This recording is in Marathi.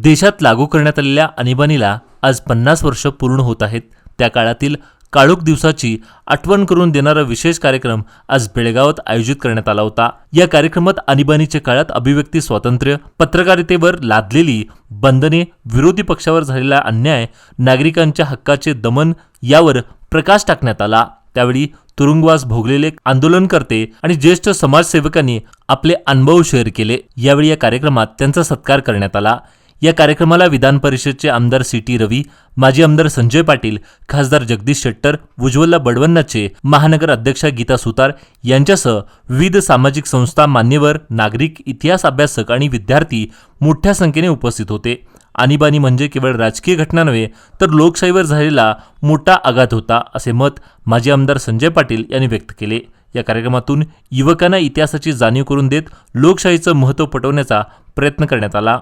देशात लागू करण्यात आलेल्या आणीबाणीला आज पन्नास वर्ष पूर्ण होत आहेत. त्या काळातील काळोख दिवसाची आठवण करून देणारा विशेष कार्यक्रम आज बेळगावात आयोजित करण्यात आला होता. या कार्यक्रमात आणीबाणीच्या काळात अभिव्यक्ती स्वातंत्र्य पत्रकारितेवर लादलेली बंधने विरोधी पक्षावर झालेला अन्याय नागरिकांच्या हक्काचे दमन यावर प्रकाश टाकण्यात आला. त्यावेळी तुरुंगवास भोगलेले आंदोलनकर्ते आणि ज्येष्ठ समाजसेवकांनी आपले अनुभव शेअर केले. यावेळी या कार्यक्रमात त्यांचा सत्कार करण्यात आला. या कार्यक्रमाला विधान परिषदचे आमदार सी टी रवी माजी आमदार संजय पाटील खासदार जगदीश शेट्टर उज्ज्वला बडवन्नाचे महानगर अध्यक्षा गीता सुतार यांच्यासह विविध सामाजिक संस्था मान्यवर नागरिक इतिहास अभ्यासक आणि विद्यार्थी मोठ्या संख्येने उपस्थित होते. आणीबाणी म्हणजे केवळ राजकीय घटना नव्हे तर लोकशाहीवर झालेला मोठा आघात होता असे मत माजी आमदार संजय पाटील यांनी व्यक्त केले. या कार्यक्रमातून युवकांना इतिहासाची जाणीव करून देत लोकशाहीचं महत्त्व पटवण्याचा प्रयत्न करण्यात आला.